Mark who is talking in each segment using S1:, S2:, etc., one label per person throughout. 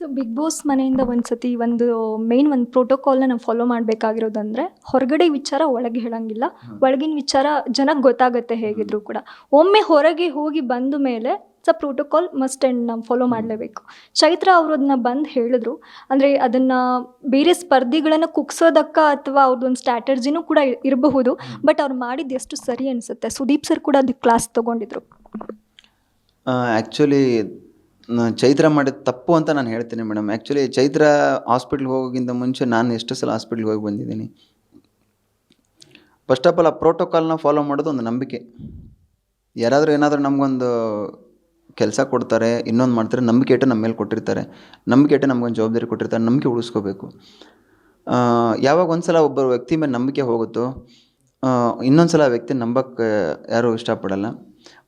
S1: So big boss ಮನೆಯಿಂದ ಒಂದು ಸತಿ ಒಂದು ಮೇನ್ ಒಂದು ಪ್ರೋಟೋಕಾಲ್ನ ನಾವು ಫಾಲೋ ಮಾಡಬೇಕಾಗಿರೋದಂದ್ರೆ ಹೊರಗಡೆ ವಿಚಾರ ಒಳಗೆ ಹೇಳಂಗಿಲ್ಲ. ಒಳಗಿನ ವಿಚಾರ ಜನಕ್ಕೆ ಗೊತ್ತಾಗುತ್ತೆ ಹೇಗಿದ್ರು ಕೂಡ. ಒಮ್ಮೆ ಹೊರಗೆ ಹೋಗಿ ಬಂದ ಮೇಲೆ ಸ ಪ್ರೋಟೋಕಾಲ್ ಮಸ್ಟ್ ಆ್ಯಂಡ್ ನಾವು ಫಾಲೋ ಮಾಡಲೇಬೇಕು. ಚೈತ್ರ ಅವರು ಅದನ್ನ ಬಂದು ಹೇಳಿದ್ರು. ಅಂದರೆ ಅದನ್ನು ಬೇರೆ ಸ್ಪರ್ಧಿಗಳನ್ನು ಕುಗ್ಸೋದಕ್ಕ ಅಥವಾ ಅವ್ರದ್ದೊಂದು ಸ್ಟ್ರಾಟರ್ಜಿನೂ ಕೂಡ ಇರಬಹುದು. ಬಟ್ ಅವ್ರು ಮಾಡಿದ್ದು ಎಷ್ಟು ಸರಿ ಅನಿಸುತ್ತೆ. ಸುದೀಪ್ ಸರ್ ಕೂಡ ಅದಕ್ಕೆ ಕ್ಲಾಸ್ ತೊಗೊಂಡಿದ್ರು.
S2: ಆ್ಯಕ್ಚುಲಿ ಚೈತ್ರ ಮಾಡಿದ ತಪ್ಪು ಅಂತ ನಾನು ಹೇಳ್ತೀನಿ ಮೇಡಮ್. ಆ್ಯಕ್ಚುಲಿ ಚೈತ್ರ ಹಾಸ್ಪಿಟ್ಲ್ಗೆ ಹೋಗೋಕ್ಕಿಂತ ಮುಂಚೆ ನಾನು ಎಷ್ಟು ಸಲ ಹಾಸ್ಪಿಟ್ಲ್ಗೆ ಹೋಗಿ ಬಂದಿದ್ದೀನಿ. ಫಸ್ಟ್ ಆಫ್ ಆಲ್ ಆ ಪ್ರೋಟೋಕಾಲ್ನ ಫಾಲೋ ಮಾಡೋದು ಒಂದು ನಂಬಿಕೆ. ಯಾರಾದರೂ ಏನಾದರೂ ನಮಗೊಂದು ಕೆಲಸ ಕೊಡ್ತಾರೆ, ಇನ್ನೊಂದು ಮಾಡ್ತಾರೆ, ನಂಬಿಕೆ ಇಟ್ಟು ನಮ್ಮ ಮೇಲೆ ಕೊಟ್ಟಿರ್ತಾರೆ. ನಂಬಿಕೆ ಇಟ್ಟು ನಮಗೊಂದು ಜವಾಬ್ದಾರಿ ಕೊಟ್ಟಿರ್ತಾರೆ, ನಂಬಿಕೆ ಉಳಿಸ್ಕೋಬೇಕು. ಯಾವಾಗ ಒಂದು ಸಲ ಒಬ್ಬ ವ್ಯಕ್ತಿ ಮೇಲೆ ನಂಬಿಕೆ ಹೋಗುತ್ತೋ ಇನ್ನೊಂದು ಸಲ ಆ ವ್ಯಕ್ತಿ ನಂಬಕ್ಕೆ ಯಾರೂ ಇಷ್ಟಪಡಲ್ಲ.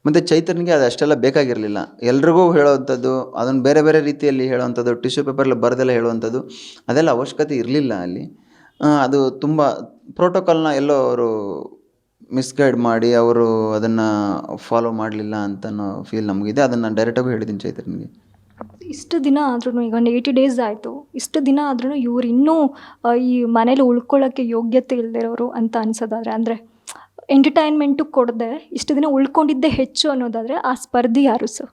S2: ಮತ್ತು ಚೈತನ್ಯಗೆ ಅದು ಅಷ್ಟೆಲ್ಲ ಬೇಕಾಗಿರಲಿಲ್ಲ. ಎಲ್ರಿಗೂ ಹೇಳುವಂಥದ್ದು, ಅದನ್ನು ಬೇರೆ ಬೇರೆ ರೀತಿಯಲ್ಲಿ ಹೇಳುವಂಥದ್ದು, ಟಿಶ್ಯೂ ಪೇಪರಲ್ಲಿ ಬರೆದೆಲ್ಲ ಹೇಳುವಂಥದ್ದು, ಅದೆಲ್ಲ ಅವಶ್ಯಕತೆ ಇರಲಿಲ್ಲ ಅಲ್ಲಿ. ಅದು ತುಂಬ ಪ್ರೋಟೋಕಾಲ್ನ ಎಲ್ಲೋ ಅವರು ಮಿಸ್ಗೈಡ್ ಮಾಡಿ, ಅವರು ಅದನ್ನು ಫಾಲೋ ಮಾಡಲಿಲ್ಲ ಅಂತ ಫೀಲ್ ನಮಗಿದೆ. ಅದನ್ನು ಡೈರೆಕ್ಟಾಗೂ ಹೇಳಿದ್ದೀನಿ ಚೈತನ್ಯಗೆ
S1: ಇಷ್ಟು ದಿನ ಆದ್ರೂ ಈಗ ಒಂದು ಏಯ್ಟಿ ಡೇಸ್ ಆಯಿತು ಇಷ್ಟು ದಿನ ಆದ್ರೂ ಇವ್ರು ಇನ್ನೂ ಈ ಮನೇಲಿ ಉಳ್ಕೊಳ್ಳೋಕ್ಕೆ ಯೋಗ್ಯತೆ ಇಲ್ದಿರೋರು ಅಂತ ಅನ್ಸೋದಾದ್ರೆ ಅಂದರೆ ಎಂಟರ್ಟೈನ್ಮೆಂಟು ಕೊಡದೆ ಇಷ್ಟು ದಿನ ಉಳ್ಕೊಂಡಿದ್ದೇ ಹೆಚ್ಚು ಅನ್ನೋದಾದರೆ ಆ ಸ್ಪರ್ಧಿ ಯಾರು ಸರ್?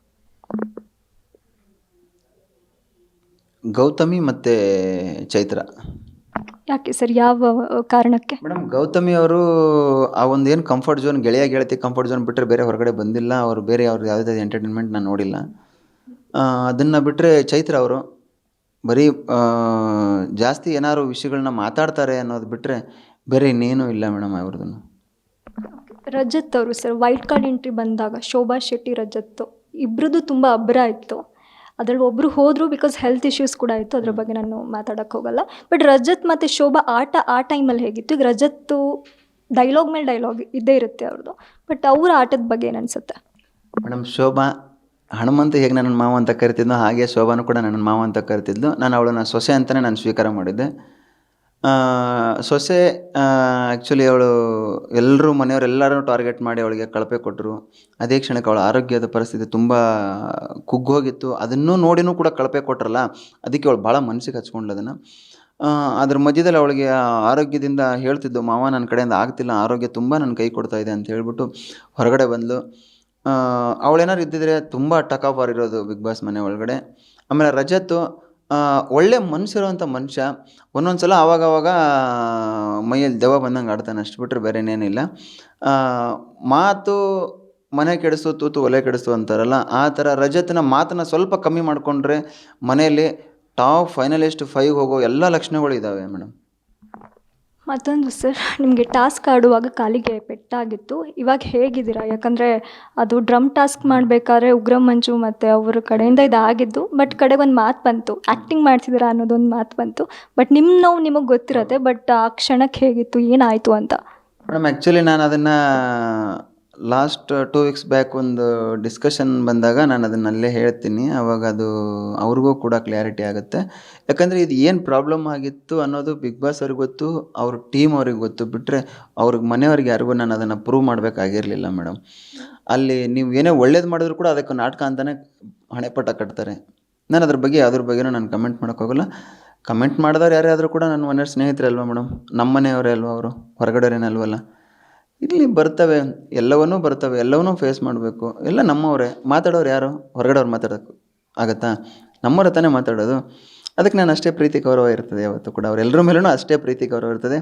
S2: ಗೌತಮಿ ಮತ್ತು ಚೈತ್ರ.
S1: ಯಾಕೆ ಸರ್ ಯಾವ ಕಾರಣಕ್ಕೆ?
S2: ಮೇಡಮ್ ಗೌತಮಿ ಅವರು ಆ ಒಂದು ಏನು ಕಂಫರ್ಟ್ ಝೋನ್ ಗೆಳೆಯ ಗೆಳತಿ ಕಂಫರ್ಟ್ ಝೋನ್ ಬಿಟ್ಟರೆ ಬೇರೆ ಹೊರಗಡೆ ಬಂದಿಲ್ಲ ಅವರು ಬೇರೆ ಅವ್ರು ಯಾವುದೇ ಎಂಟರ್ಟೈನ್ಮೆಂಟ್ ನಾನು ನೋಡಿಲ್ಲ. ಅದನ್ನು ಬಿಟ್ಟರೆ ಚೈತ್ರ ಅವರು ಬರೀ ಜಾಸ್ತಿ ಏನಾದ್ರು ವಿಷಯಗಳನ್ನ ಮಾತಾಡ್ತಾರೆ ಅನ್ನೋದು ಬಿಟ್ಟರೆ ಬೇರೆ ಇನ್ನೇನೂ ಇಲ್ಲ ಮೇಡಮ್ ಅವ್ರದ್ದು
S1: ರಜತ್ ಅವರು ಸರ್ ವೈಟ್ ಕಾರ್ಡ್ ಎಂಟ್ರಿ ಬಂದಾಗ ಶೋಭಾ ಶೆಟ್ಟಿ ರಜತ್ ಇಬ್ರದ್ದು ತುಂಬ ಅಬ್ಬರ ಇತ್ತು. ಅದರಲ್ಲಿ ಒಬ್ಬರು ಹೋದರು ಬಿಕಾಸ್ ಹೆಲ್ತ್ ಇಶ್ಯೂಸ್ ಕೂಡ ಇತ್ತು ಅದ್ರ ಬಗ್ಗೆ ನಾನು ಮಾತಾಡೋಕ್ಕೆ ಹೋಗಲ್ಲ. ಬಟ್ ರಜತ್ ಮತ್ತು ಶೋಭಾ ಆಟ ಆ ಟೈಮಲ್ಲಿ ಹೇಗಿತ್ತು? ಈಗ ರಜತ್ತು ಡೈಲಾಗ್ ಮೇಲೆ ಡೈಲಾಗ್ ಇದ್ದೇ ಇರುತ್ತೆ ಅವ್ರದ್ದು. ಬಟ್ ಅವ್ರ ಆಟದ ಬಗ್ಗೆ ಏನು ಅನಿಸುತ್ತೆ?
S2: ಮೇಡಮ್ ಶೋಭಾ ಹನುಮಂತ ಹೇಗೆ ನನ್ನ ಮಾವ ಅಂತ ಕರಿತಿದ್ನೋ ಹಾಗೆ ಶೋಭಾನು ಕೂಡ ನನ್ನ ಮಾವ ಅಂತ ಕರಿತಿದ್ಲು. ನಾನು ಅವಳನ್ನು ಸೊಸೆ ಅಂತಲೇ ನಾನು ಸ್ವೀಕಾರ ಮಾಡಿದ್ದೆ. ಸೊಸೆ ಆ್ಯಕ್ಚುಲಿ ಅವಳು ಎಲ್ಲರೂ ಮನೆಯವರೆಲ್ಲರೂ ಟಾರ್ಗೆಟ್ ಮಾಡಿ ಅವಳಿಗೆ ಕಳಪೆ ಕೊಟ್ಟರು. ಅದೇ ಕ್ಷಣಕ್ಕೆ ಅವಳ ಆರೋಗ್ಯದ ಪರಿಸ್ಥಿತಿ ತುಂಬ ಕುಗ್ಗೋಗಿತ್ತು. ಅದನ್ನೂ ನೋಡಿನೂ ಕೂಡ ಕಳಪೆ ಕೊಟ್ರಲ್ಲ, ಅದಕ್ಕೆ ಅವಳು ಭಾಳ ಮನಸ್ಸಿಗೆ ಹಚ್ಕೊಂಡ್ಲು ಅದನ್ನು. ಅದ್ರ ಮಧ್ಯದಲ್ಲಿ ಅವಳಿಗೆ ಆರೋಗ್ಯದಿಂದ ಹೇಳ್ತಿದ್ದು, ಮಾವ, ನನ್ನ ಕಡೆಯಿಂದ ಆಗ್ತಿಲ್ಲ, ಆರೋಗ್ಯ ತುಂಬ ನನ್ನ ಕೈ ಕೊಡ್ತಾ ಇದೆ ಅಂತ ಹೇಳ್ಬಿಟ್ಟು ಹೊರಗಡೆ ಬಂದಳು ಅವಳೇನಾದ್ರು ಇದ್ದಿದ್ರೆ ತುಂಬ ಟಕ್ ಇರೋದು ಬಿಗ್ ಬಾಸ್ ಮನೆ ಒಳಗಡೆ. ಆಮೇಲೆ ರಜತ್ ಒಳ್ಳೆ ಮನಸ್ಸಿರೋವಂಥ ಮನುಷ್ಯ ಒಂದೊಂದು ಸಲ ಆವಾಗವಾಗ ಮೈಯಲ್ಲಿ ದೆವ್ವ ಬಂದಂಗೆ ಆಡ್ತಾನೆ ಅಷ್ಟು ಬಿಟ್ಟರೆ ಬೇರೆ ಏನೇನಿಲ್ಲ ಮಾತು ಮನೆ ಕೆಡಿಸು, ತೂತು ಒಲೆ ಕೆಡಿಸು ಅಂತಾರಲ್ಲ, ಆ ಥರ ರಜತನ ಮಾತನ್ನ ಸ್ವಲ್ಪ ಕಮ್ಮಿ ಮಾಡಿಕೊಂಡ್ರೆ ಮನೆಯಲ್ಲಿ ಟಾಪ್ ಫೈನಲಿಸ್ಟ್ ಫೈವ್ ಹೋಗೋ ಎಲ್ಲ ಲಕ್ಷಣಗಳು ಇದ್ದಾವೆ ಮೇಡಮ್.
S1: ಮತ್ತೊಂದು ಸರ್ ನಿಮಗೆ ಟಾಸ್ಕ್ ಆಡುವಾಗ ಕಾಲಿಗೆ ಪೆಟ್ಟಾಗಿತ್ತು. ಇವಾಗ ಹೇಗಿದ್ದೀರಾ? ಯಾಕಂದರೆ ಅದು ಡ್ರಮ್ ಟಾಸ್ಕ್ ಮಾಡಬೇಕಾದ್ರೆ ಉಗ್ರ ಮಂಜು ಮತ್ತು ಅವ್ರ ಕಡೆಯಿಂದ ಇದಾಗಿದ್ದು ಬಟ್ ಕಡೆ ಒಂದು ಮಾತು ಬಂತು. ಆ್ಯಕ್ಟಿಂಗ್ ಮಾಡ್ತಿದ್ದೀರಾ ಅನ್ನೋದೊಂದು ಮಾತು ಬಂತು. ಬಟ್ ನಿಮ್ಮ ನೋವು ನಿಮಗೆ ಗೊತ್ತಿರತ್ತೆ ಬಟ್ ಆ ಕ್ಷಣಕ್ಕೆ ಹೇಗಿತ್ತು ಏನಾಯಿತು ಅಂತ?
S2: ಮೇಡಮ್ ಆ್ಯಕ್ಚುಲಿ ನಾನು ಅದನ್ನು ಲಾಸ್ಟ್ ಟೂ ವೀಕ್ಸ್ ಬ್ಯಾಕ್ ಒಂದು ಡಿಸ್ಕಷನ್ ಬಂದಾಗ ನಾನು ಅದನ್ನ ಅಲ್ಲೇ ಹೇಳ್ತೀನಿ. ಅವಾಗ ಅದು ಅವ್ರಿಗೂ ಕೂಡ ಕ್ಲಾರಿಟಿ ಆಗುತ್ತೆ. ಯಾಕಂದರೆ ಇದು ಏನು ಪ್ರಾಬ್ಲಮ್ ಆಗಿತ್ತು ಅನ್ನೋದು ಬಿಗ್ ಬಾಸ್ ಅವ್ರಿಗೆ ಗೊತ್ತು, ಅವ್ರ ಟೀಮ್ ಅವ್ರಿಗೆ ಗೊತ್ತು. ಬಿಟ್ಟರೆ ಅವ್ರಿಗೆ ಮನೆಯವ್ರಿಗೆ ಯಾರಿಗೂ ನಾನು ಅದನ್ನು ಪ್ರೂವ್ ಮಾಡಬೇಕಾಗಿರಲಿಲ್ಲ ಮೇಡಮ್ ಅಲ್ಲಿ ನೀವು ಏನೇ ಒಳ್ಳೇದು ಮಾಡಿದ್ರು ಕೂಡ ಅದಕ್ಕೆ ನಾಟಕ ಅಂತಲೇ ಹಣೆಪಟ್ಟ ಕಟ್ತಾರೆ. ನಾನು ಅದ್ರ ಬಗ್ಗೆ ಯಾವ್ದ್ರ ಬಗ್ಗೆನೂ ನಾನು ಕಮೆಂಟ್ ಮಾಡೋಕ್ಕೋಗಲ್ಲ. ಕಮೆಂಟ್ ಮಾಡಿದವ್ರು ಯಾರ್ಯಾದರೂ ಕೂಡ ನನ್ನ ಮನೆಯವ್ರ ಸ್ನೇಹಿತರೆ ಅಲ್ವಾ ಮೇಡಮ್ ನಮ್ಮ ಮನೆಯವರೇ ಅಲ್ವಾ ಅವರು? ಹೊರಗಡೆರೇನಲ್ವಲ್ಲ ಇಲ್ಲಿ ಬರ್ತವೆ, ಎಲ್ಲವನ್ನೂ ಬರ್ತವೆ, ಎಲ್ಲವನ್ನೂ ಫೇಸ್ ಮಾಡಬೇಕು. ಎಲ್ಲ ನಮ್ಮವರೇ, ಮಾತಾಡೋರು ಯಾರು? ಹೊರಗಡೆಯವ್ರು ಮಾತಾಡೋಕ್ಕೆ ಆಗತ್ತಾ? ನಮ್ಮವ್ರ ತಾನೇ ಮಾತಾಡೋದು. ಅದಕ್ಕೆ ನಾನು ಅಷ್ಟೇ ಪ್ರೀತಿ ಗೌರವ ಇರ್ತದೆ ಯಾವತ್ತೂ ಕೂಡ. ಅವರೆಲ್ಲರ ಮೇಲೂ ಅಷ್ಟೇ ಪ್ರೀತಿ ಗೌರವ ಇರ್ತದೆ.